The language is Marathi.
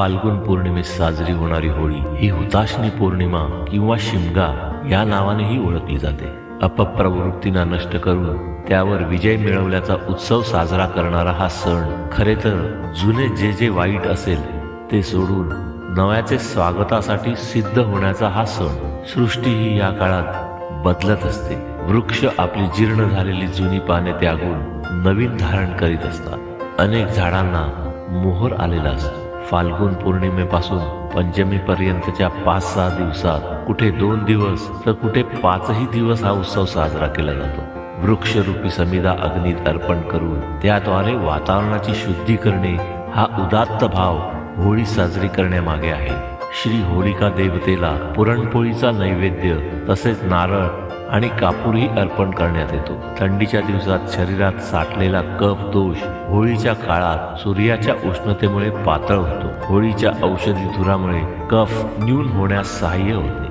फाल्गुन पौर्णिमेस साजरी होणारी होळी ही हुताशनी पौर्णिमा किंवा शिमगा या नावानेही ओळखली जाते. अपप्रवृत्तींना नष्ट करून त्यावर विजय मिळवल्याचा उत्सव साजरा करणारा हा सण खरे तर जुने जे जे वाईट असेल ते सोडून नव्याचे स्वागतासाठी सिद्ध होण्याचा हा सण सृष्टी ही या काळात बदलत असते. वृक्ष आपली जीर्ण झालेली जुनी पाने त्यागून नवीन धारण करीत असतात. अनेक झाडांना मोहर आलेला असतो. फाल्गुन पौर्णिमेपासून पंचमी पर्यंतच्या पाच सहा दिवसात कुठे दोन दिवस तर कुठे पाचही दिवस हा उत्सव साजरा केला जातो. वृक्षरूपी समिधा अग्नीत अर्पण करून त्याद्वारे वातावरणाची शुद्धी करणे हा उदात्त भाव होळी साजरी करण्यामागे आहे. श्री होलिका देवतेला पुरणपोळीचा नैवेद्य तसेच नारळ आणि कापूरही अर्पण करण्यात येतो. थंडीच्या दिवसात शरीरात साठलेला कफ दोष होळीच्या काळात सूर्याच्या उष्णतेमुळे पातळ होतो. होळीच्या औषधी धुरामुळे कफ न्यून होण्यास सहाय्य होते.